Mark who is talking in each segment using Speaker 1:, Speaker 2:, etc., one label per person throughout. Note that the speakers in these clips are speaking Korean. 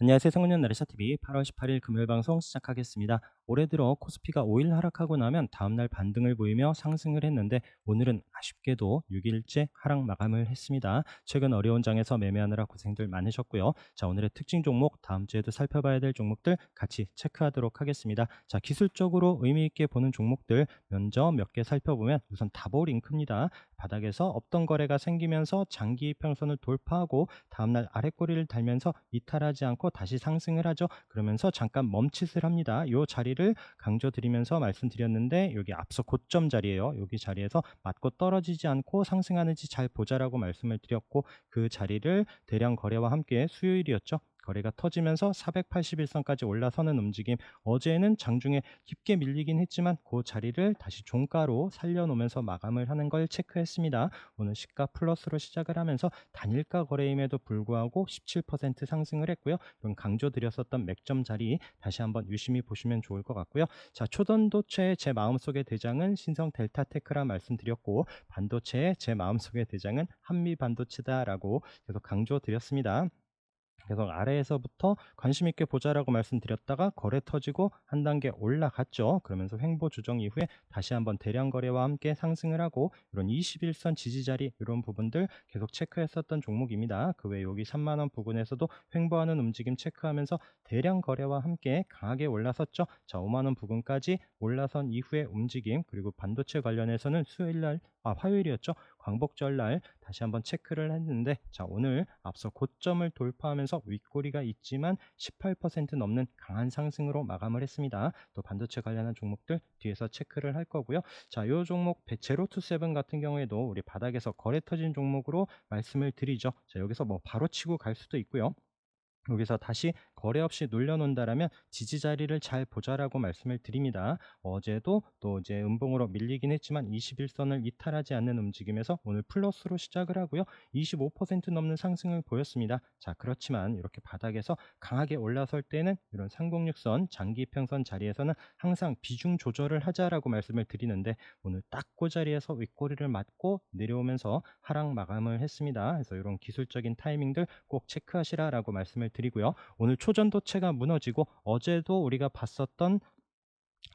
Speaker 1: 안녕하세요. 성은현 나레샤TV 8월 18일 금요일 방송 시작하겠습니다. 올해 들어 코스피가 5일 하락하고 나면 다음날 반등을 보이며 상승을 했는데 오늘은 아쉽게도 6일째 하락 마감을 했습니다. 최근 어려운 장에서 매매하느라 고생들 많으셨고요. 자 오늘의 특징 종목 다음 주에도 살펴봐야 될 종목들 같이 체크하도록 하겠습니다. 자 기술적으로 의미 있게 보는 종목들 먼저 몇 개 살펴보면 우선 다보링크입니다. 바닥에서 없던 거래가 생기면서 장기 평선을 돌파하고 다음날 아래꼬리를 달면서 이탈하지 않고 다시 상승을 하죠. 그러면서 잠깐 멈칫을 합니다. 이 자리를 강조드리면서 말씀드렸는데 여기 앞서 고점 자리예요. 여기 자리에서 맞고 떨어지지 않고 상승하는지 잘 보자라고 말씀을 드렸고 그 자리를 대량 거래와 함께 수요일이었죠. 거래가 터지면서 481선까지 올라서는 움직임 어제는 장중에 깊게 밀리긴 했지만 그 자리를 다시 종가로 살려놓으면서 마감을 하는 걸 체크했습니다. 오늘 시가 플러스로 시작을 하면서 단일가 거래임에도 불구하고 17% 상승을 했고요. 이건 강조드렸었던 맥점 자리 다시 한번 유심히 보시면 좋을 것 같고요. 자 초전도체의 제 마음속의 대장은 신성 델타테크라 말씀드렸고 반도체의 제 마음속의 대장은 한미 반도체다라고 계속 강조드렸습니다. 그래서 아래에서부터 관심 있게 보자라고 말씀드렸다가 거래 터지고 한 단계 올라갔죠. 그러면서 횡보 조정 이후에 다시 한번 대량 거래와 함께 상승을 하고 이런 21선 지지 자리 이런 부분들 계속 체크했었던 종목입니다. 그 외 여기 3만 원 부근에서도 횡보하는 움직임 체크하면서 대량 거래와 함께 강하게 올라섰죠. 자, 5만 원 부근까지 올라선 이후의 움직임 그리고 반도체 관련해서는 수요일 날 아, 화요일이었죠. 광복절 날 다시 한번 체크를 했는데 자 오늘 앞서 고점을 돌파하면서 윗꼬리가 있지만 18% 넘는 강한 상승으로 마감을 했습니다. 또 반도체 관련한 종목들 뒤에서 체크를 할 거고요. 자, 이 종목 제로투세븐 같은 경우에도 우리 바닥에서 거래 터진 종목으로 말씀을 드리죠. 자, 여기서 뭐 바로 치고 갈 수도 있고요. 여기서 다시 거래 없이 눌려놓는다라면 지지 자리를 잘 보자라고 말씀을 드립니다. 어제도 또 이제 음봉으로 밀리긴 했지만 21선을 이탈하지 않는 움직임에서 오늘 플러스로 시작을 하고요. 25% 넘는 상승을 보였습니다. 자 그렇지만 이렇게 바닥에서 강하게 올라설 때는 이런 306선 장기 평선 자리에서는 항상 비중 조절을 하자라고 말씀을 드리는데 오늘 딱 그 자리에서 윗꼬리를 맞고 내려오면서 하락 마감을 했습니다. 그래서 이런 기술적인 타이밍들 꼭 체크하시라라고 말씀을 드리고요. 오늘 초 전도체가 무너지고 어제도 우리가 봤었던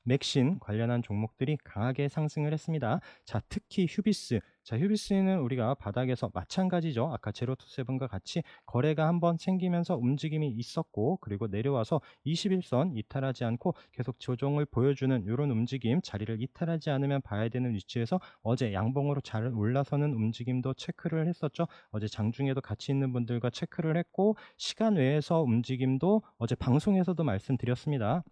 Speaker 1: 맥신 관련한 종목들이 강하게 상승을 했습니다. 자, 특히 휴비스. 자, 휴비스는 우리가 바닥에서 마찬가지죠. 아까 제로투세븐과 같이 거래가 한번 생기면서 움직임이 있었고, 그리고 내려와서 21선 이탈하지 않고 계속 조정을 보여주는 이런 움직임, 자리를 이탈하지 않으면 봐야 되는 위치에서 어제 양봉으로 잘 올라서는 움직임도 체크를 했었죠. 어제 장중에도 같이 있는 분들과 체크를 했고, 시간 외에서 움직임도 어제 방송에서도 말씀드렸습니다.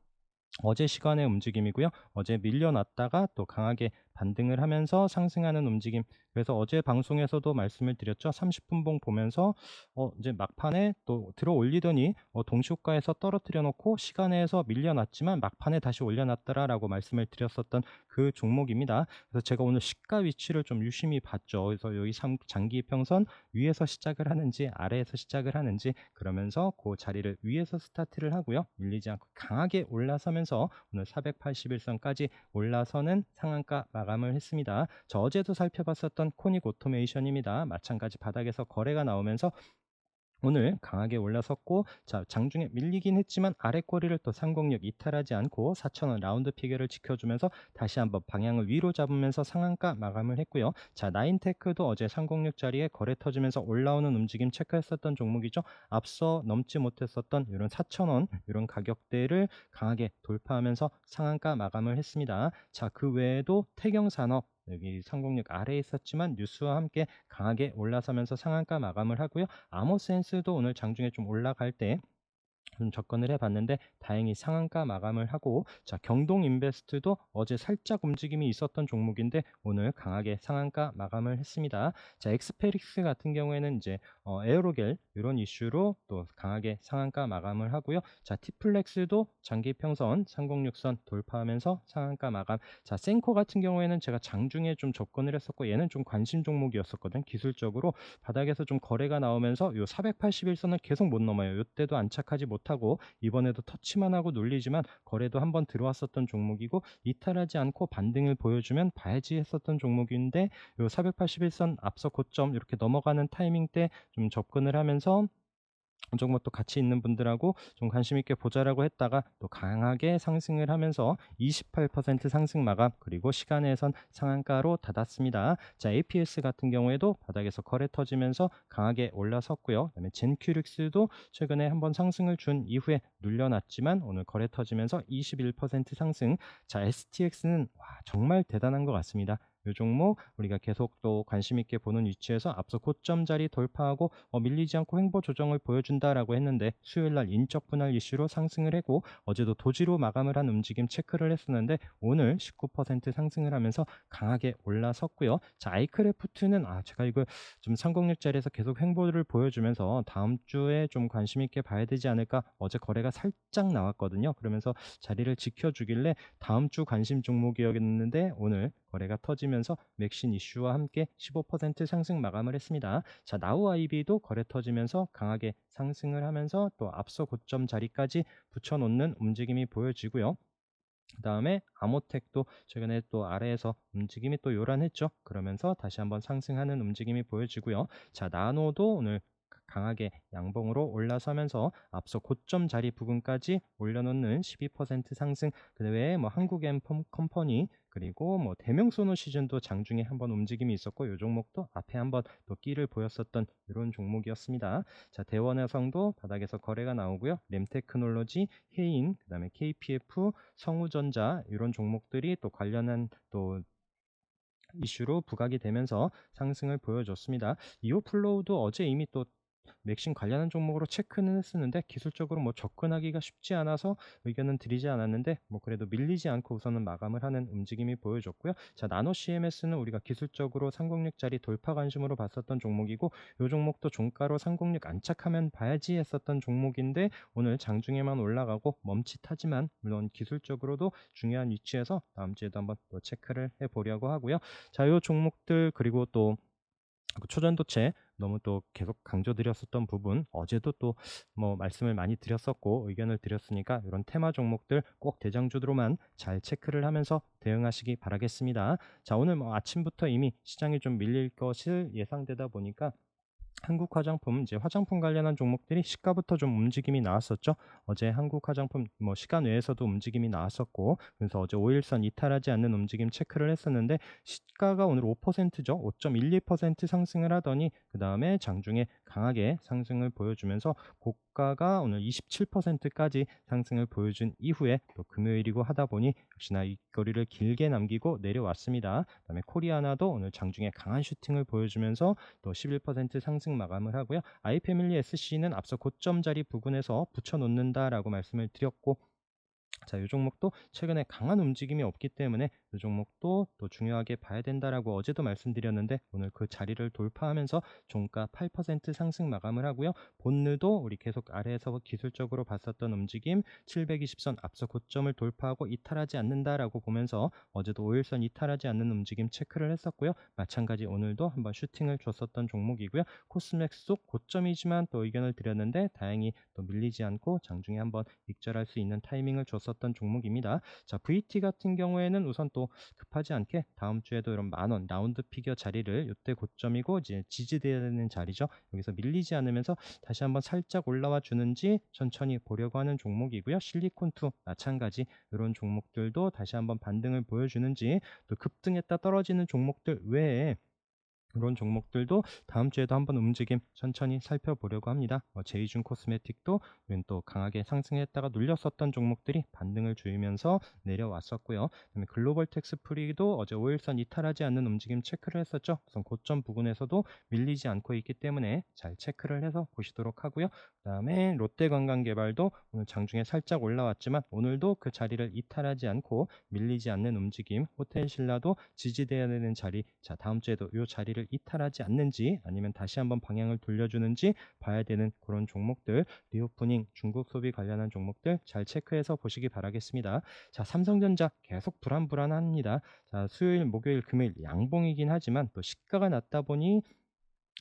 Speaker 1: 어제 시간의 움직임이고요. 어제 밀려났다가 또 강하게 반등을 하면서 상승하는 움직임. 그래서 어제 방송에서도 말씀을 드렸죠. 30분 봉 보면서 어 이제 막판에 또 들어 올리더니 어 동시호가에서 떨어뜨려 놓고 시간에서 밀려났지만 막판에 다시 올려놨더라라고 말씀을 드렸었던 그 종목입니다. 그래서 제가 오늘 시가 위치를 좀 유심히 봤죠. 그래서 여기 3, 장기 평선 위에서 시작을 하는지 아래에서 시작을 하는지 그러면서 그 자리를 위에서 스타트를 하고요. 밀리지 않고 강하게 올라서면서 오늘 481선까지 올라서는 상한가 마감을 했습니다. 저 어제도 살펴봤었던 코닉 오토메이션입니다. 마찬가지 바닥에서 거래가 나오면서 오늘 강하게 올라섰고 자 장중에 밀리긴 했지만 아래 꼬리를 또 상공력 이탈하지 않고 4천원 라운드 피겨를 지켜주면서 다시 한번 방향을 위로 잡으면서 상한가 마감을 했고요. 자 나인테크도 어제 상공력 자리에 거래 터지면서 올라오는 움직임 체크했었던 종목이죠. 앞서 넘지 못했었던 이런 4천원 이런 가격대를 강하게 돌파하면서 상한가 마감을 했습니다. 자 그 외에도 태경산업 여기 상공력 아래에 있었지만 뉴스와 함께 강하게 올라서면서 상한가 마감을 하고요. 아모센스도 오늘 장중에 좀 올라갈 때 좀 접근을 해봤는데 다행히 상한가 마감을 하고 자 경동 인베스트도 어제 살짝 움직임이 있었던 종목인데 오늘 강하게 상한가 마감을 했습니다. 자 엑스페릭스 같은 경우에는 이제 어, 에어로겔 이런 이슈로 또 강하게 상한가 마감을 하고요. 자 티플렉스도 장기 평선 306선 돌파하면서 상한가 마감. 자 센코 같은 경우에는 제가 장중에 좀 접근을 했었고 얘는 좀 관심 종목이었었거든. 기술적으로 바닥에서 좀 거래가 나오면서 요 481선을 계속 못 넘어요. 이때도 안착하지 못하고 못하고 이번에도 터치만 하고 눌리지만 거래도 한번 들어왔었던 종목이고 이탈하지 않고 반등을 보여주면 봐야지 했었던 종목인데 요 481선 앞서 고점 이렇게 넘어가는 타이밍 때 좀 접근을 하면서 종목 또 같이 있는 분들하고 좀 관심 있게 보자라고 했다가 또 강하게 상승을 하면서 28% 상승 마감 그리고 시간에선 상한가로 닫았습니다. 자, APS 같은 경우에도 바닥에서 거래 터지면서 강하게 올라섰고요. 그다음에 젠큐릭스도 최근에 한번 상승을 준 이후에 눌려놨지만 오늘 거래 터지면서 21% 상승. 자, STX는 와, 정말 대단한 것 같습니다. 이 종목 우리가 계속 또 관심 있게 보는 위치에서 앞서 고점 자리 돌파하고 어, 밀리지 않고 횡보 조정을 보여준다라고 했는데 수요일 날 인적 분할 이슈로 상승을 했고 어제도 도지로 마감을 한 움직임 체크를 했었는데 오늘 19% 상승을 하면서 강하게 올라섰고요. 자, 아이크래프트는 아 제가 이거 좀 306자리에서 계속 횡보를 보여주면서 다음 주에 좀 관심 있게 봐야 되지 않을까 어제 거래가 살짝 나왔거든요. 그러면서 자리를 지켜주길래 다음 주 관심 종목이었는데 오늘 거래가 터지면서 맥신 이슈와 함께 15% 상승 마감을 했습니다. 자, 나우 아이비도 거래 터지면서 강하게 상승을 하면서 또 앞서 고점 자리까지 붙여놓는 움직임이 보여지고요. 그 다음에 아모텍도 최근에 또 아래에서 움직임이 또 요란했죠. 그러면서 다시 한번 상승하는 움직임이 보여지고요. 자, 나노도 오늘 강하게 양봉으로 올라서면서 앞서 고점 자리 부근까지 올려놓는 12% 상승 그 외에 뭐 한국엠 컴퍼니 그리고 뭐 대명소노 시즌도 장중에 한번 움직임이 있었고 이 종목도 앞에 한번 또 끼를 보였었던 이런 종목이었습니다. 자 대원해성도 바닥에서 거래가 나오고요. 램테크놀로지, 해인, 그다음에 KPF, 성우전자 이런 종목들이 또 관련한 또 이슈로 부각이 되면서 상승을 보여줬습니다. 이오 플로우도 어제 이미 또 맥심 관련한 종목으로 체크는 했었는데 기술적으로 뭐 접근하기가 쉽지 않아서 의견은 드리지 않았는데 뭐 그래도 밀리지 않고 우선은 마감을 하는 움직임이 보여줬고요. 자 나노 CMS는 우리가 기술적으로 306짜리 돌파 관심으로 봤었던 종목이고 이 종목도 종가로 306 안착하면 봐야지 했었던 종목인데 오늘 장중에만 올라가고 멈칫하지만 물론 기술적으로도 중요한 위치에서 다음 주에도 한번 또 체크를 해보려고 하고요. 자 이 종목들 그리고 또 초전도체 너무 또 계속 강조드렸었던 부분 어제도 또 뭐 말씀을 많이 드렸었고 의견을 드렸으니까 이런 테마 종목들 꼭 대장주로만 잘 체크를 하면서 대응하시기 바라겠습니다. 자 오늘 뭐 아침부터 이미 시장이 좀 밀릴 것을 예상되다 보니까 한국 화장품 이제 화장품 관련한 종목들이 시가부터 좀 움직임이 나왔었죠. 어제 한국 화장품 뭐 시간 외에서도 움직임이 나왔었고 그래서 어제 5일선 이탈하지 않는 움직임 체크를 했었는데 시가가 오늘 5%죠. 5.12% 상승을 하더니 그 다음에 장중에 강하게 상승을 보여주면서 고 가가 오늘 27%까지 상승을 보여준 이후에 또 금요일이고 하다 보니 역시나 이 거리를 길게 남기고 내려왔습니다. 그다음에 코리아나도 오늘 장중에 강한 슈팅을 보여주면서 또 11% 상승 마감을 하고요. 아이패밀리 SC는 앞서 고점 자리 부근에서 붙여놓는다라고 말씀을 드렸고 자, 이 종목도 최근에 강한 움직임이 없기 때문에 이 종목도 또 중요하게 봐야 된다라고 어제도 말씀드렸는데 오늘 그 자리를 돌파하면서 종가 8% 상승 마감을 하고요. 본느도 우리 계속 아래에서 기술적으로 봤었던 움직임 720선 앞서 고점을 돌파하고 이탈하지 않는다라고 보면서 어제도 5일선 이탈하지 않는 움직임 체크를 했었고요. 마찬가지 오늘도 한번 슈팅을 줬었던 종목이고요. 코스맥스 속 고점이지만 또 의견을 드렸는데 다행히 또 밀리지 않고 장중에 한번 익절할 수 있는 타이밍을 줬었 던 종목입니다. 자, VT 같은 경우에는 우선 또 급하지 않게 다음 주에도 이런 만원 라운드 피겨 자리를 이때 고점이고 이제 지지돼야 되는 자리죠. 여기서 밀리지 않으면서 다시 한번 살짝 올라와 주는지 천천히 보려고 하는 종목이고요. 실리콘2 마찬가지 이런 종목들도 다시 한번 반등을 보여주는지 또 급등했다 떨어지는 종목들 외에 이런 종목들도 다음 주에도 한번 움직임 천천히 살펴보려고 합니다. 어, 제이준 코스메틱도 또 강하게 상승했다가 눌렸었던 종목들이 반등을 주면서 내려왔었고요. 그다음에 글로벌 텍스 프리도 어제 5일선 이탈하지 않는 움직임 체크를 했었죠. 우선 고점 부근에서도 밀리지 않고 있기 때문에 잘 체크를 해서 보시도록 하고요. 그다음에 롯데관광개발도 오늘 장중에 살짝 올라왔지만 오늘도 그 자리를 이탈하지 않고 밀리지 않는 움직임 호텔신라도 지지돼야 되는 자리 자 다음 주에도 이 자리를 가격을 이탈하지 않는지 아니면 다시 한번 방향을 돌려주는지 봐야 되는 그런 종목들 리오프닝 중국 소비 관련한 종목들 잘 체크해서 보시기 바라겠습니다. 자 삼성전자 계속 불안불안합니다. 자 수요일 목요일 금요일 양봉이긴 하지만 또 시가가 낮다 보니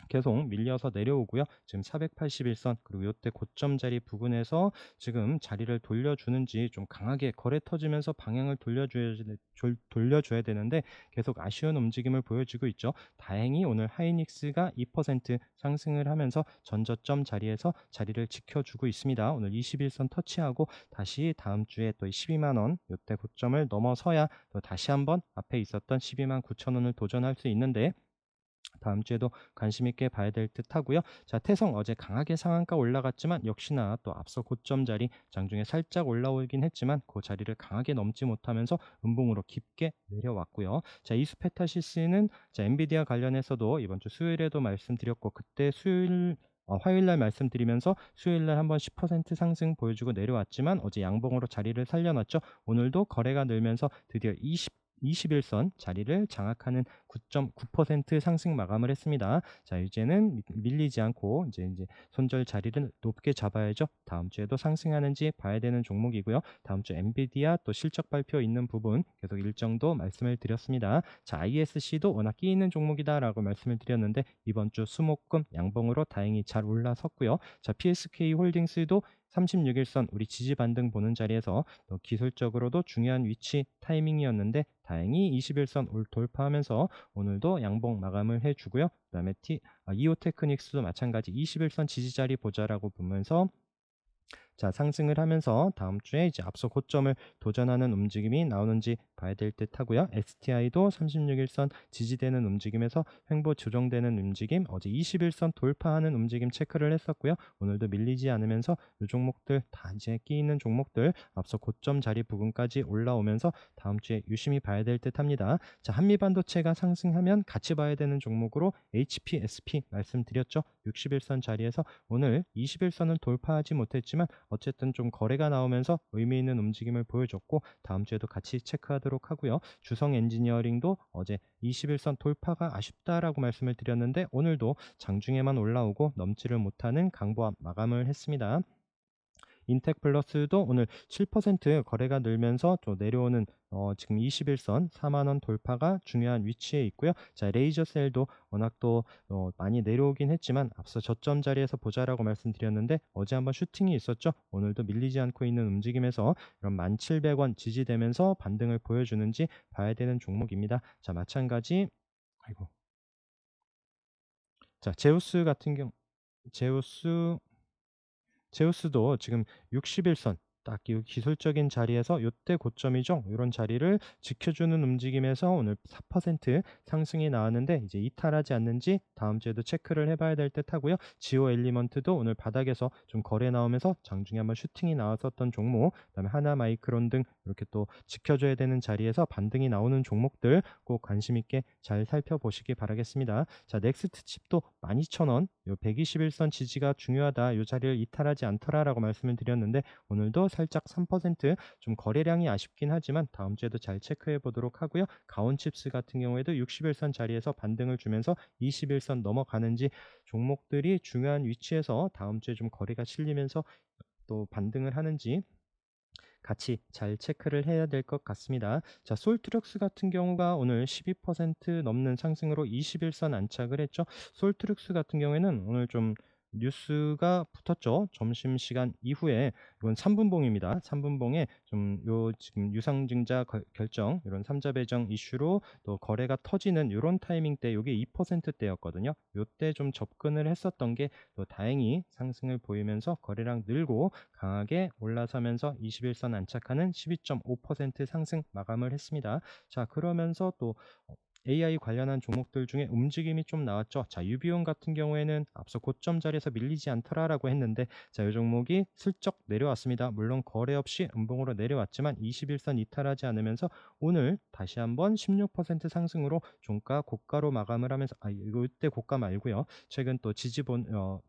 Speaker 1: 계속 밀려서 내려오고요. 지금 481선 그리고 요때 고점 자리 부근에서 지금 자리를 돌려주는지 좀 강하게 거래 터지면서 방향을 돌려줘야, 졸- 돌려줘야 되는데 계속 아쉬운 움직임을 보여주고 있죠. 다행히 오늘 하이닉스가 2% 상승을 하면서 전저점 자리에서 자리를 지켜주고 있습니다. 오늘 21선 터치하고 다시 다음 주에 또 12만 원 요때 고점을 넘어서야 또 다시 한번 앞에 있었던 12만 9천 원을 도전할 수 있는데 다음 주에도 관심 있게 봐야 될 듯 하고요. 자, 태성 어제 강하게 상한가 올라갔지만 역시나 또 앞서 고점 자리 장중에 살짝 올라오긴 했지만 그 자리를 강하게 넘지 못하면서 음봉으로 깊게 내려왔고요. 자, 이수페타시스는 자, 엔비디아 관련해서도 이번 주 수요일에도 말씀드렸고 그때 수요일 어, 화요일 날 말씀드리면서 수요일 날 한번 10% 상승 보여주고 내려왔지만 어제 양봉으로 자리를 살려놨죠. 오늘도 거래가 늘면서 드디어 20 21선 자리를 장악하는 9.9% 상승 마감을 했습니다. 자, 이제는 미- 밀리지 않고 이제 이제 손절 자리를 높게 잡아야죠. 다음 주에도 상승하는지 봐야 되는 종목이고요. 다음 주 엔비디아 또 실적 발표 있는 부분 계속 일정도 말씀을 드렸습니다. 자, ISC도 워낙 끼 있는 종목이다라고 말씀을 드렸는데 이번 주 수목금 양봉으로 다행히 잘 올라섰고요. 자, PSK 홀딩스도 36일선 우리 지지 반등 보는 자리에서 또 기술적으로도 중요한 위치 타이밍이었는데 다행히 21선 올 돌파하면서 오늘도 양봉 마감을 해주고요. 그 다음에 T, 아, 이오테크닉스도 마찬가지 21선 지지 자리 보자라고 보면서 자 상승을 하면서 다음 주에 이제 앞서 고점을 도전하는 움직임이 나오는지 봐야 될 듯 하고요. STI도 36일선 지지되는 움직임에서 횡보 조정되는 움직임, 어제 21선 돌파하는 움직임 체크를 했었고요. 오늘도 밀리지 않으면서 이 종목들 다 이제 끼 있는 종목들 앞서 고점 자리 부근까지 올라오면서 다음 주에 유심히 봐야 될 듯 합니다. 자, 한미반도체가 상승하면 같이 봐야 되는 종목으로 HPSP 말씀드렸죠. 61선 자리에서 오늘 21선을 돌파하지 못했지만 어쨌든 좀 거래가 나오면서 의미 있는 움직임을 보여줬고 다음 주에도 같이 체크하도록 하고요. 주성 엔지니어링도 어제 21선 돌파가 아쉽다라고 말씀을 드렸는데 오늘도 장중에만 올라오고 넘지를 못하는 강보합 마감을 했습니다. 인텍플러스도 오늘 7% 거래가 늘면서 또 내려오는 어, 지금 21선 4만 원 돌파가 중요한 위치에 있고요. 자, 레이저셀도 워낙 또 어, 많이 내려오긴 했지만 앞서 저점 자리에서 보자라고 말씀드렸는데 어제 한번 슈팅이 있었죠. 오늘도 밀리지 않고 있는 움직임에서 이런 1,700원 지지되면서 반등을 보여주는지 봐야 되는 종목입니다. 자, 마찬가지 아이고. 자, 제우스 같은 경우 제우스 제우스도 지금 61선 딱 이 기술적인 자리에서 요때 고점이죠. 이런 자리를 지켜주는 움직임에서 오늘 4% 상승이 나왔는데 이제 이탈하지 않는지 다음 주에도 체크를 해봐야 될 듯 하고요. 지오 엘리먼트도 오늘 바닥에서 좀 거래 나오면서 장중에 한번 슈팅이 나왔었던 종목, 그다음에 하나 마이크론 등 이렇게 또 지켜줘야 되는 자리에서 반등이 나오는 종목들 꼭 관심 있게 잘 살펴보시기 바라겠습니다. 자, 넥스트 칩도 12,000원, 요 121선 지지가 중요하다. 요 자리를 이탈하지 않더라라고 말씀을 드렸는데 오늘도 살짝 3%좀 거래량이 아쉽긴 하지만 다음 주에도 잘 체크해 보도록 하고요. 가온칩스 같은 경우에도 61선 자리에서 반등을 주면서 21선 넘어가는지 종목들이 중요한 위치에서 다음 주에 좀 거래가 실리면서 또 반등을 하는지 같이 잘 체크를 해야 될 것 같습니다. 자, 솔트럭스 같은 경우가 오늘 12% 넘는 상승으로 21선 안착을 했죠. 솔트럭스 같은 경우에는 오늘 좀 뉴스가 붙었죠. 점심시간 이후에 이건 3분봉입니다. 3분봉에 좀 요 지금 유상증자 거- 결정 이런 삼자 배정 이슈로 또 거래가 터지는 이런 타이밍 때 요게 2%대였거든요. 요때 좀 접근을 했었던 게 또 다행히 상승을 보이면서 거래량 늘고 강하게 올라서면서 21선 안착하는 12.5% 상승 마감을 했습니다. 자, 그러면서 또 어, AI 관련한 종목들 중에 움직임이 좀 나왔죠. 자, 유비온 같은 경우에는 앞서 고점 자리에서 밀리지 않더라라고 했는데 자, 이 종목이 슬쩍 내려왔습니다. 물론 거래 없이 음봉으로 내려왔지만 21선 이탈하지 않으면서 오늘 다시 한번 16% 상승으로 종가 고가로 마감을 하면서 아, 이때 고가 말고요. 최근 또 지지본 어,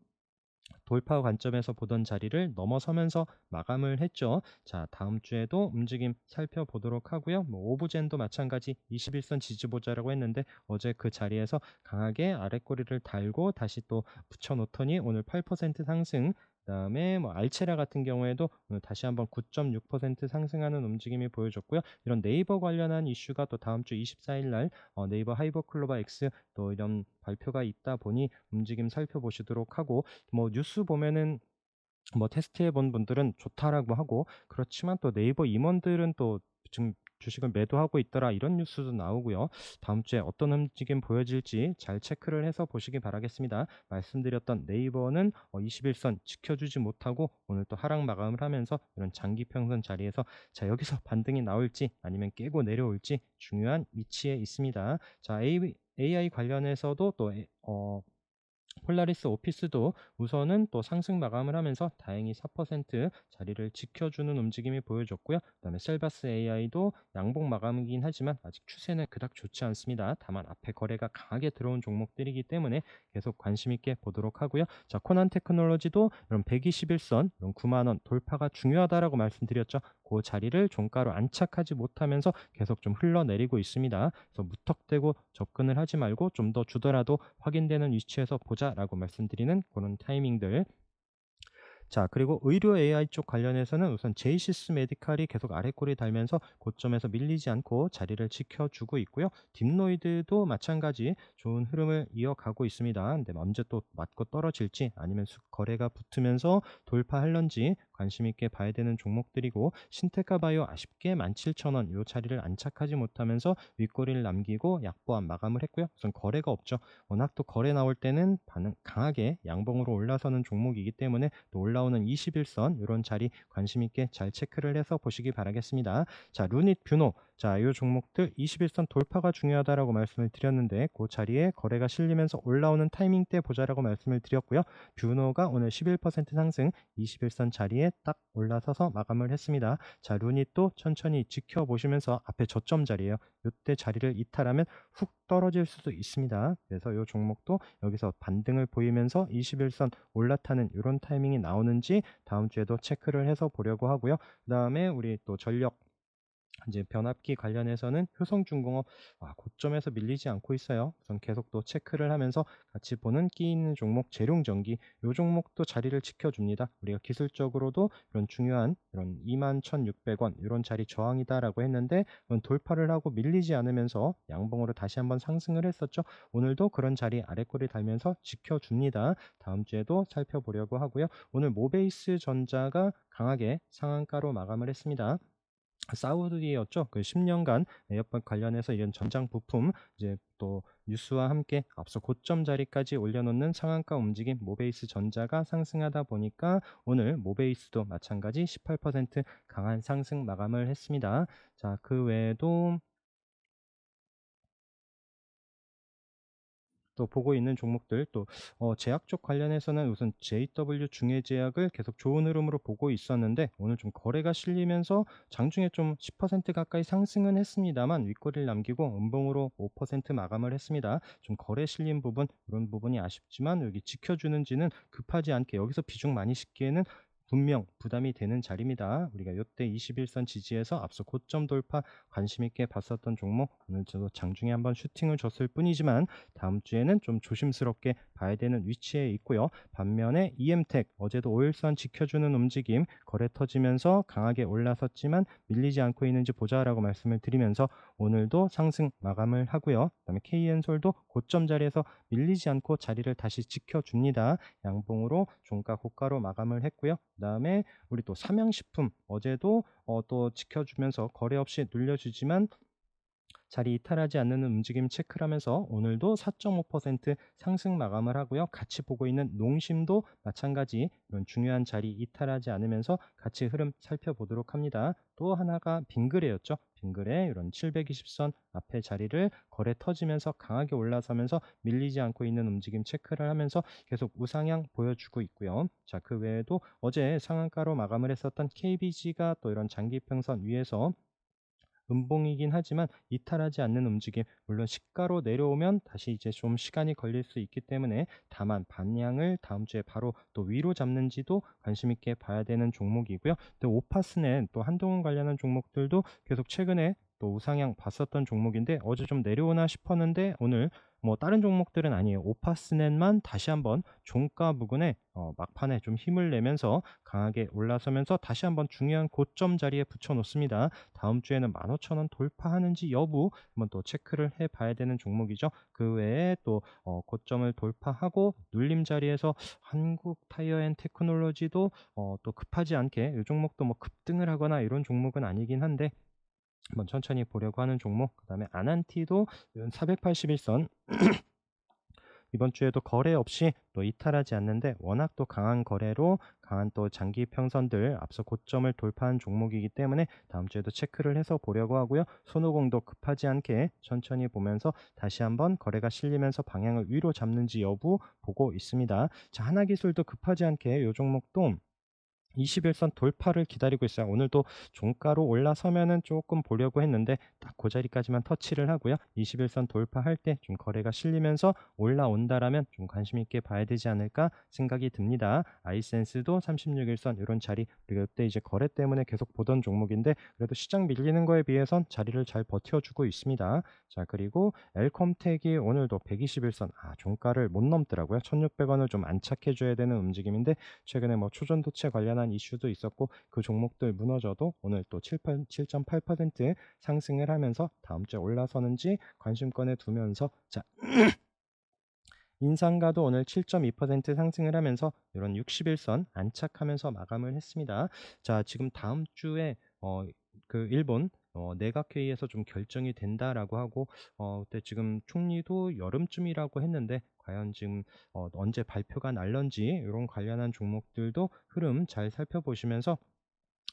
Speaker 1: 돌파 관점에서 보던 자리를 넘어서면서 마감을 했죠. 자, 다음 주에도 움직임 살펴보도록 하고요. 뭐 오브젠도 마찬가지 21선 지지보자라고 했는데 어제 그 자리에서 강하게 아랫꼬리를 달고 다시 또 붙여 놓더니 오늘 8% 상승 그다음에 뭐 알체라 같은 경우에도 오늘 다시 한번 9.6% 상승하는 움직임이 보여줬고요. 이런 네이버 관련한 이슈가 또 다음 주 24일 날 어, 네이버 하이버 클로바 X 또 이런 발표가 있다 보니 움직임 살펴보시도록 하고 뭐 뉴스 보면은 뭐 테스트해 본 분들은 좋다라고 하고 그렇지만 또 네이버 임원들은 또 지금 주식을 매도하고 있더라 이런 뉴스도 나오고요. 다음 주에 어떤 움직임 보여질지 잘 체크를 해서 보시기 바라겠습니다. 말씀드렸던 네이버는 어, 21선 지켜주지 못하고 오늘 또 하락 마감을 하면서 이런 장기 평선 자리에서 자 여기서 반등이 나올지 아니면 깨고 내려올지 중요한 위치에 있습니다. 자 AI, 관련해서도 또 에- 어, 폴라리스 오피스도 우선은 또 상승 마감을 하면서 다행히 4% 자리를 지켜주는 움직임이 보여줬고요. 그 다음에 셀바스 AI도 양봉 마감이긴 하지만 아직 추세는 그닥 좋지 않습니다. 다만 앞에 거래가 강하게 들어온 종목들이기 때문에 계속 관심 있게 보도록 하고요. 자, 코난 테크놀로지도 이런 121선, 이런 9만 원 돌파가 중요하다라고 말씀드렸죠. 그 자리를 종가로 안착하지 못하면서 계속 좀 흘러내리고 있습니다. 그래서 무턱대고 접근을 하지 말고 좀 더 주더라도 확인되는 위치에서 보자라고 말씀드리는 그런 타이밍들 자, 그리고 의료 AI 쪽 관련해서는 우선 제이시스 메디칼이 계속 아래꼬리 달면서 고점에서 밀리지 않고 자리를 지켜주고 있고요. 딥노이드도 마찬가지 좋은 흐름을 이어가고 있습니다. 근데 언제 또 맞고 떨어질지 아니면 수- 거래가 붙으면서 돌파할런지 관심 있게 봐야 되는 종목들이고 신테카 바이오 아쉽게 17,000원 요 자리를 안착하지 못하면서 윗꼬리를 남기고 약보합 마감을 했고요. 우선 거래가 없죠. 워낙 또 거래 나올 때는 반응 강하게 양봉으로 올라서는 종목이기 때문에 또 올라오는 21선 이런 자리 관심 있게 잘 체크를 해서 보시기 바라겠습니다. 자, 루닛 뷰노 자, 이 종목들 21선 돌파가 중요하다라고 말씀을 드렸는데 그 자리에 거래가 실리면서 올라오는 타이밍 때 보자라고 말씀을 드렸고요. 뷰노가 오늘 11% 상승 21선 자리에 딱 올라서서 마감을 했습니다. 자, 루닛도 천천히 지켜보시면서 앞에 저점 자리에요. 이때 자리를 이탈하면 훅 떨어질 수도 있습니다. 그래서 이 종목도 여기서 반등을 보이면서 21선 올라타는 이런 타이밍이 나오는지 다음 주에도 체크를 해서 보려고 하고요. 그 다음에 우리 또 전력 이제 변압기 관련해서는 효성중공업 와, 고점에서 밀리지 않고 있어요. 우선 계속 또 체크를 하면서 같이 보는 끼 있는 종목 재룡전기 이 종목도 자리를 지켜줍니다. 우리가 기술적으로도 이런 중요한 이런 21,600원 이런 자리 저항이다라고 했는데 돌파를 하고 밀리지 않으면서 양봉으로 다시 한번 상승을 했었죠. 오늘도 그런 자리 아래꼬리 달면서 지켜줍니다. 다음 주에도 살펴보려고 하고요. 오늘 모베이스 전자가 강하게 상한가로 마감을 했습니다. 사우디였죠. 그 10년간 에어팟 관련해서 이런 전장 부품 이제 또 뉴스와 함께 앞서 고점 자리까지 올려놓는 상한가 움직임 모베이스 전자가 상승하다 보니까 오늘 모베이스도 마찬가지 18% 강한 상승 마감을 했습니다. 자, 그 외에도 또 보고 있는 종목들 또 어, 제약 쪽 관련해서는 우선 JW 중해제약을 계속 좋은 흐름으로 보고 있었는데 오늘 좀 거래가 실리면서 장중에 좀 10% 가까이 상승은 했습니다만 윗꼬리를 남기고 음봉으로 5% 마감을 했습니다. 좀 거래 실린 부분 이런 부분이 아쉽지만 여기 지켜주는지는 급하지 않게 여기서 비중 많이 싣기에는 분명 부담이 되는 자리입니다. 우리가 이때 21선 지지에서 앞서 고점 돌파 관심 있게 봤었던 종목 오늘 저도 장중에 한번 슈팅을 줬을 뿐이지만 다음 주에는 좀 조심스럽게 봐야 되는 위치에 있고요. 반면에 EM텍 어제도 5일선 지켜주는 움직임 거래 터지면서 강하게 올라섰지만 밀리지 않고 있는지 보자라고 말씀을 드리면서 오늘도 상승 마감을 하고요. 그다음에 KN솔도 고점 자리에서 밀리지 않고 자리를 다시 지켜줍니다. 양봉으로 종가 고가로 마감을 했고요. 그다음에 우리 또 삼양식품 어제도 어, 또 지켜주면서 거래 없이 눌려주지만 자리 이탈하지 않는 움직임 체크를 하면서 오늘도 4.5% 상승 마감을 하고요. 같이 보고 있는 농심도 마찬가지 이런 중요한 자리 이탈하지 않으면서 같이 흐름 살펴보도록 합니다. 또 하나가 빙그레였죠. 빙그레 이런 720선 앞에 자리를 거래 터지면서 강하게 올라서면서 밀리지 않고 있는 움직임 체크를 하면서 계속 우상향 보여주고 있고요. 자, 그 외에도 어제 상한가로 마감을 했었던 KBG가 또 이런 장기평선 위에서 음봉이긴 하지만 이탈하지 않는 움직임 물론 시가로 내려오면 다시 이제 좀 시간이 걸릴 수 있기 때문에 다만 반향을 다음 주에 바로 또 위로 잡는지도 관심 있게 봐야 되는 종목이고요. 또 오파스는 또 한동훈 관련한 종목들도 계속 최근에 또 우상향 봤었던 종목인데 어제 좀 내려오나 싶었는데 오늘 뭐 다른 종목들은 아니에요. 오파스넷만 다시 한번 종가 부근에 어 막판에 좀 힘을 내면서 강하게 올라서면서 다시 한번 중요한 고점 자리에 붙여 놓습니다. 다음 주에는 15,000원 돌파하는지 여부 한번 또 체크를 해 봐야 되는 종목이죠. 그 외에 또 어 고점을 돌파하고 눌림 자리에서 한국 타이어 앤 테크놀로지도 어 또 급하지 않게 이 종목도 뭐 급등을 하거나 이런 종목은 아니긴 한데 한번 천천히 보려고 하는 종목. 그 다음에 아난티도 481선 이번 주에도 거래 없이 또 이탈하지 않는데 워낙 또 강한 거래로 강한 또 장기 평선들 앞서 고점을 돌파한 종목이기 때문에 다음 주에도 체크를 해서 보려고 하고요. 손오공도 급하지 않게 천천히 보면서 다시 한번 거래가 실리면서 방향을 위로 잡는지 여부 보고 있습니다. 자, 하나기술도 급하지 않게 이 종목도 21선 돌파를 기다리고 있어요. 오늘도 종가로 올라서면은 조금 보려고 했는데 딱 그 자리까지만 터치를 하고요. 21선 돌파할 때 좀 거래가 실리면서 올라온다라면 좀 관심 있게 봐야 되지 않을까 생각이 듭니다. 아이센스도 36일선 이런 자리 우리가 그때 이제 거래 때문에 계속 보던 종목인데 그래도 시장 밀리는 거에 비해선 자리를 잘 버텨주고 있습니다. 자 그리고 엘컴텍이 오늘도 121선 아 종가를 못 넘더라고요. 1600원을 좀 안착해 줘야 되는 움직임인데 최근에 뭐 초전도체 관련한 이슈도 있었고 그 종목들 무너져도 오늘 또 7.8% 상승을 하면서 다음 주에 올라서는지 관심권에 두면서 자 인상가도 오늘 7.2% 상승을 하면서 이런 61선 안착하면서 마감을 했습니다. 자, 지금 다음 주에 어, 그 일본 어, 내각회의에서 좀 결정이 된다라고 하고 어, 그때 지금 총리도 여름쯤이라고 했는데 과연 지금 어, 언제 발표가 날런지 이런 관련한 종목들도 흐름 잘 살펴보시면서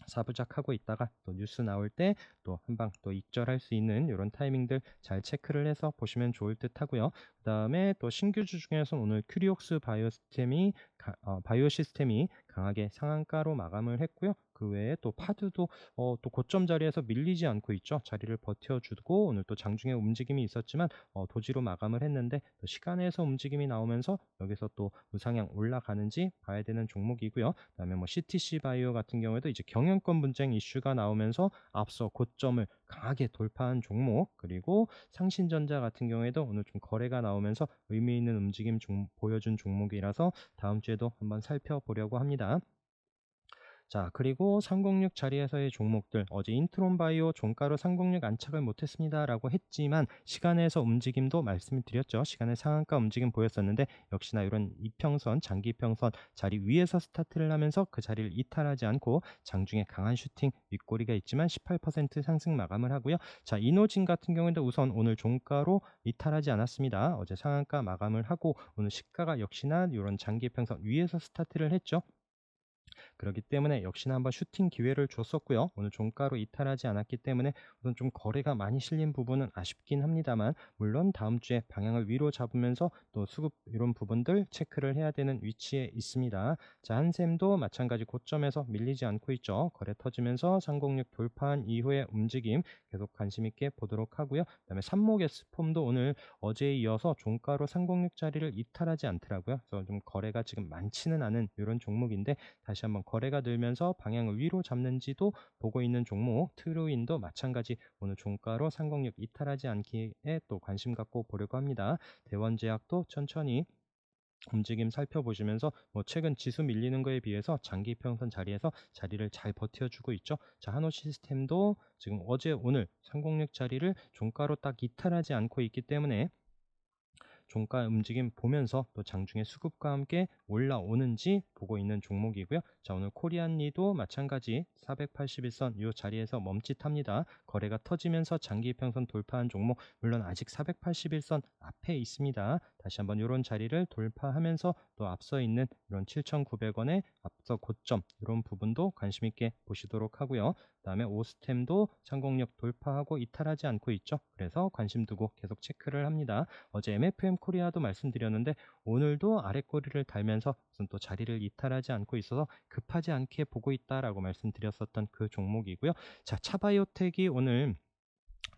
Speaker 1: 사부작하고 있다가 또 뉴스 나올 때 또 한방 또 익절할 수 있는 이런 타이밍들 잘 체크를 해서 보시면 좋을 듯 하고요. 그 다음에 또 신규주 중에서 오늘 큐리옥스 바이오 시스템이 어, 바이오 시스템이 강하게 상한가로 마감을 했고요. 그 외에 또 파드도 어, 또 고점 자리에서 밀리지 않고 있죠. 자리를 버텨주고 오늘 또 장중에 움직임이 있었지만 어, 도지로 마감을 했는데 또 시간에서 움직임이 나오면서 여기서 또 우상향 올라가는지 봐야 되는 종목이고요. 그다음에 뭐 CTC 바이오 같은 경우에도 이제 경영권 분쟁 이슈가 나오면서 앞서 고점을 강하게 돌파한 종목 그리고 상신전자 같은 경우에도 오늘 좀 거래가 나오면서 의미 있는 움직임 종, 보여준 종목이라서 다음 주에도 한번 살펴보려고 합니다. 자, 그리고 306 자리에서의 종목들 어제 인트론 바이오 종가로 306 안착을 못했습니다 라고 했지만 시간에서 움직임도 말씀을 드렸죠. 시간의 상한가 움직임 보였었는데 역시나 이런 이평선, 장기 평선 자리 위에서 스타트를 하면서 그 자리를 이탈하지 않고 장중에 강한 슈팅 윗꼬리가 있지만 18% 상승 마감을 하고요. 자, 이노진 같은 경우에도 우선 오늘 종가로 이탈하지 않았습니다. 어제 상한가 마감을 하고 오늘 시가가 역시나 이런 장기 평선 위에서 스타트를 했죠. 그렇기 때문에 역시나 한번 슈팅 기회를 줬었고요. 오늘 종가로 이탈하지 않았기 때문에 우선 좀 거래가 많이 실린 부분은 아쉽긴 합니다만 물론 다음 주에 방향을 위로 잡으면서 또 수급 이런 부분들 체크를 해야 되는 위치에 있습니다. 자, 한샘도 마찬가지 고점에서 밀리지 않고 있죠. 거래 터지면서 306 돌파한 이후의 움직임 계속 관심 있게 보도록 하고요. 그다음에 삼목의 스폼도 오늘 어제에 이어서 종가로 306 자리를 이탈하지 않더라고요. 그래서 좀 거래가 지금 많지는 않은 이런 종목인데 다시 한번 거래가 늘면서 방향을 위로 잡는지도 보고 있는 종목 트루인도 마찬가지 오늘 종가로 306 이탈하지 않기에 또 관심 갖고 보려고 합니다. 대원제약도 천천히 움직임 살펴보시면서 뭐 최근 지수 밀리는 거에 비해서 장기 평선 자리에서 자리를 잘 버텨주고 있죠. 자, 한호 시스템도 지금 어제 오늘 306 자리를 종가로 딱 이탈하지 않고 있기 때문에 종가 움직임 보면서 또 장중에 수급과 함께 올라오는지 보고 있는 종목이고요. 자, 오늘 코리안리도 마찬가지 481선 이 자리에서 멈칫합니다. 거래가 터지면서 장기 평선 돌파한 종목 물론 아직 481선 앞에 있습니다. 다시 한번 이런 자리를 돌파하면서 또 앞서 있는 이런 7,900원의 앞서 고점 이런 부분도 관심 있게 보시도록 하고요. 그다음에 오스템도 상공력 돌파하고 이탈하지 않고 있죠. 그래서 관심 두고 계속 체크를 합니다. 어제 MFM 코리아도 말씀드렸는데 오늘도 아랫꼬리를 달면서 무슨 또 자리를 이탈하지 않고 있어서 급하지 않게 보고 있다라고 말씀드렸었던 그 종목이고요. 자, 차바이오텍이 오늘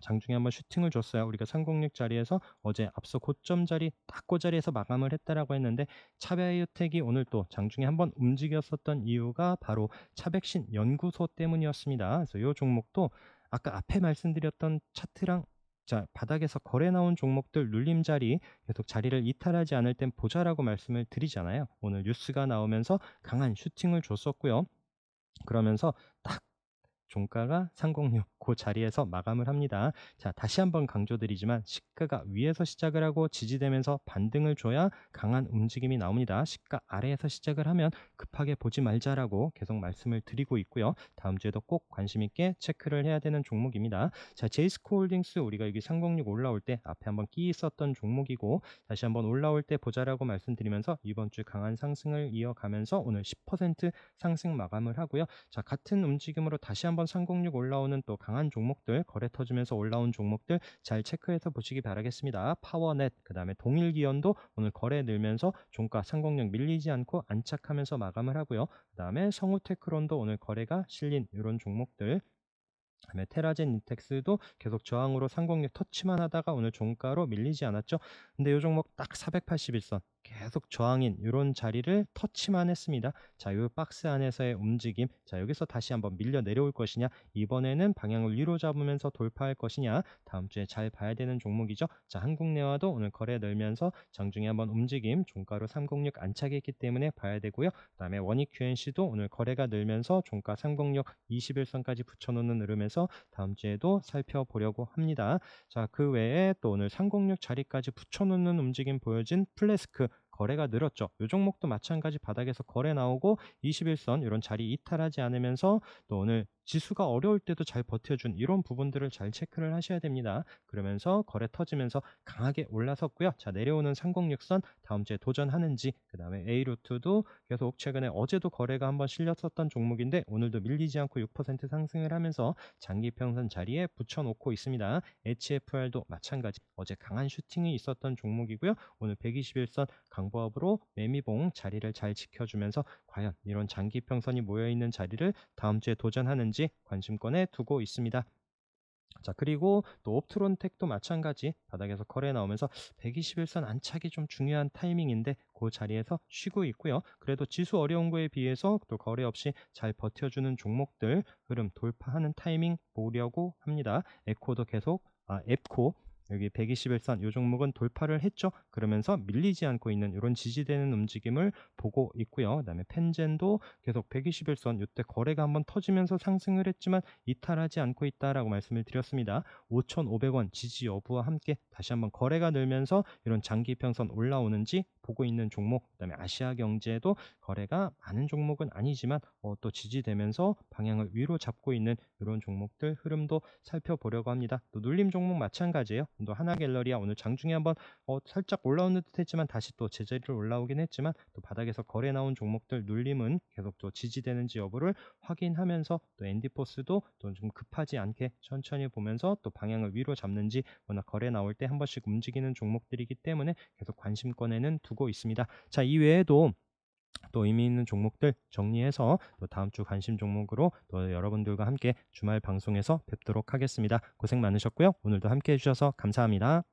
Speaker 1: 장중에 한번 슈팅을 줬어요. 우리가 306 자리에서 어제 앞서 고점 자리 딱 그 자리에서 마감을 했다라고 했는데 차바이오텍이 오늘 또 장중에 한번 움직였었던 이유가 바로 차백신 연구소 때문이었습니다. 그래서 이 종목도 아까 앞에 말씀드렸던 차트랑 자, 바닥에서 거래 나온 종목들 눌림 자리 계속 자리를 이탈하지 않을 땐 보자라고 말씀을 드리잖아요. 오늘 뉴스가 나오면서 강한 슈팅을 줬었고요. 그러면서 딱 종가가 306 그 자리에서 마감을 합니다. 자, 다시 한번 강조드리지만 시가가 위에서 시작을 하고 지지되면서 반등을 줘야 강한 움직임이 나옵니다. 시가 아래에서 시작을 하면 급하게 보지 말자라고 계속 말씀을 드리고 있고요. 다음 주에도 꼭 관심 있게 체크를 해야 되는 종목입니다. 자, 제이스코홀딩스 우리가 여기 306 올라올 때 앞에 한번 끼 있었던 종목이고 다시 한번 올라올 때 보자라고 말씀드리면서 이번 주 강한 상승을 이어가면서 오늘 10% 상승 마감을 하고요. 자, 같은 움직임으로 다시 한번 306 올라오는 또 강한 종목들 거래 터지면서 올라온 종목들 잘 체크해서 보시기 바라겠습니다. 파워넷 그 다음에 동일기원도 오늘 거래 늘면서 종가 306 밀리지 않고 안착하면서 마감을 하고요. 그 다음에 성우테크론도 오늘 거래가 실린 이런 종목들 그다음에 테라젠 인텍스도 계속 저항으로 306 터치만 하다가 오늘 종가로 밀리지 않았죠. 근데 이 종목 딱 481선 계속 저항인 이런 자리를 터치만 했습니다. 자, 이 박스 안에서의 움직임. 자, 여기서 다시 한번 밀려 내려올 것이냐? 이번에는 방향을 위로 잡으면서 돌파할 것이냐? 다음 주에 잘 봐야 되는 종목이죠. 자, 한국내화도 오늘 거래 늘면서 장중에 한번 움직임, 종가로 306 안착했기 때문에 봐야 되고요. 그다음에 원익 QNC도 오늘 거래가 늘면서 종가 306 21선까지 붙여 놓는 흐름에서 다음 주에도 살펴보려고 합니다. 자, 그 외에 또 오늘 306 자리까지 붙여 놓는 움직임 보여진 플래스크 거래가 늘었죠. 이 종목도 마찬가지 바닥에서 거래 나오고 21선 이런 자리 이탈하지 않으면서 또 오늘 지수가 어려울 때도 잘 버텨준 이런 부분들을 잘 체크를 하셔야 됩니다. 그러면서 거래 터지면서 강하게 올라섰고요. 자 내려오는 306선 다음 주에 도전하는지 그 다음에 A루트도 계속 최근에 어제도 거래가 한번 실렸었던 종목인데 오늘도 밀리지 않고 6% 상승을 하면서 장기평선 자리에 붙여놓고 있습니다. HFR도 마찬가지 어제 강한 슈팅이 있었던 종목이고요. 오늘 121선 강보합으로 매미봉 자리를 잘 지켜주면서 과연 이런 장기평선이 모여있는 자리를 다음 주에 도전하는 지 관심권에 두고 있습니다. 자 그리고 또 옵트론텍도 마찬가지 바닥에서 거래 나오면서 121선 안착이 좀 중요한 타이밍인데 그 자리에서 쉬고 있고요. 그래도 지수 어려운 거에 비해서 또 거래 없이 잘 버텨주는 종목들 흐름 돌파하는 타이밍 보려고 합니다. 에코도 계속 아 앱코 여기 121선 이 종목은 돌파를 했죠. 그러면서 밀리지 않고 있는 이런 지지되는 움직임을 보고 있고요. 그다음에 펜젠도 계속 121선 이때 거래가 한번 터지면서 상승을 했지만 이탈하지 않고 있다라고 말씀을 드렸습니다. 5,500원 지지 여부와 함께 다시 한번 거래가 늘면서 이런 장기 평선 올라오는지 보고 있는 종목 그다음에 아시아 경제도 거래가 많은 종목은 아니지만 어, 또 지지되면서 방향을 위로 잡고 있는 이런 종목들 흐름도 살펴보려고 합니다. 또 눌림 종목 마찬가지예요. 또 하나갤러리아 오늘 장중에 한번 어, 살짝 올라오는 듯했지만 다시 또 제자리로 올라오긴 했지만 또 바닥에서 거래 나온 종목들 눌림은 계속 또 지지되는지 여부를 확인하면서 또 엔디포스도 또 좀 급하지 않게 천천히 보면서 또 방향을 위로 잡는지 워낙 거래 나올 때 한 번씩 움직이는 종목들이기 때문에 계속 관심권에는 두고 있습니다. 자 이외에도 또 의미 있는 종목들 정리해서 또 다음 주 관심 종목으로 또 여러분들과 함께 주말 방송에서 뵙도록 하겠습니다. 고생 많으셨고요. 오늘도 함께 해주셔서 감사합니다.